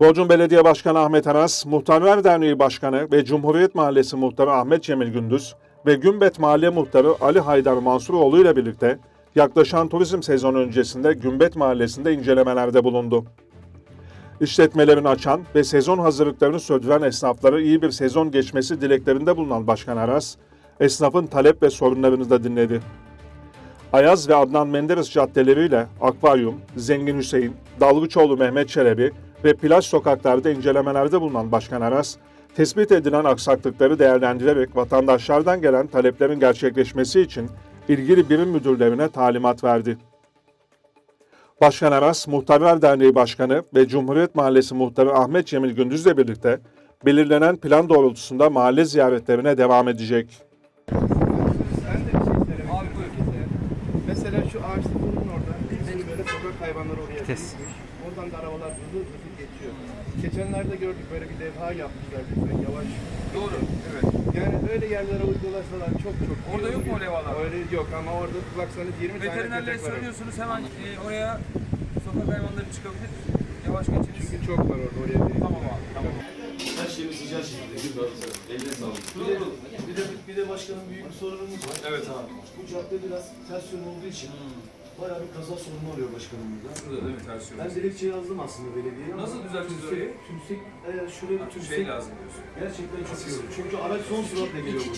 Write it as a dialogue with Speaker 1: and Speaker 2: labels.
Speaker 1: Bodrum Belediye Başkanı Ahmet Aras, Muhtarlar Derneği Başkanı ve Cumhuriyet Mahallesi Muhtarı Ahmet Cemil Gündüz ve Gümbet Mahalle Muhtarı Ali Haydar Mansuroğlu ile birlikte yaklaşan turizm sezonu öncesinde Gümbet Mahallesi'nde incelemelerde bulundu. İşletmelerini açan ve sezon hazırlıklarını sürdüren esnafları iyi bir sezon geçmesi dileklerinde bulunan Başkan Aras, esnafın talep ve sorunlarını da dinledi. Ayaz ve Adnan Menderes caddeleriyle Akvaryum, Zengin Hüseyin, Dalgıçoğlu Mehmet Çelebi ve plaj sokaklarda incelemelerde bulunan Başkan Aras, tespit edilen aksaklıkları değerlendirerek vatandaşlardan gelen taleplerin gerçekleşmesi için ilgili birim müdürlerine talimat verdi. Başkan Aras, Muhtarlar Derneği Başkanı ve Cumhuriyet Mahallesi Muhtarı Ahmet Cemil Gündüz'le birlikte belirlenen plan doğrultusunda mahalle ziyaretlerine devam edecek.
Speaker 2: Ben de bir şey söylemek Abi buyur. Mesela şu ağaçlı kurun orada. Bizim böyle sokak hayvanları oraya
Speaker 3: Vites.
Speaker 2: girmiş. Oradan da arabalar hızlı hızlı geçiyor. Geçenlerde gördük böyle bir levha yapmışlar lütfen yavaş.
Speaker 4: Doğru, evet.
Speaker 2: Yani öyle yerlere uygulasalar çok çok. iyi
Speaker 4: Orada yok
Speaker 2: olur.
Speaker 4: mu o levhalar?
Speaker 2: Öyle yok ama orada baksanız 20 tane
Speaker 4: Veterinerlere
Speaker 2: köpek var.
Speaker 4: söylüyorsunuz hemen e, oraya sokak hayvanları çıkabilir. Yavaş geçiniz.
Speaker 2: Çünkü çok var orada oraya.
Speaker 4: Tamam abi, tamam.
Speaker 5: Her şeyimiz sıcak şekilde bir bazı. Eline sağlık. Bir de, bir de, bir de başkanım büyük bir sorunumuz var.
Speaker 4: Evet abi.
Speaker 5: Bu cadde biraz ters yön olduğu için bayağı bir kaza sorunu oluyor başkanım burada.
Speaker 4: Şurada değil mi ters yol?
Speaker 5: Ben dilekçe yazdım aslında belediyeye. ama
Speaker 4: Nasıl düzelteceğiz
Speaker 5: tümsek-
Speaker 4: orayı?
Speaker 5: Tümsek, eğer şuraya bir
Speaker 4: Şey
Speaker 5: tümsek
Speaker 4: lazım diyorsun.
Speaker 5: gerçekten çok iyi olur. Çünkü araç son süratle geliyor burada.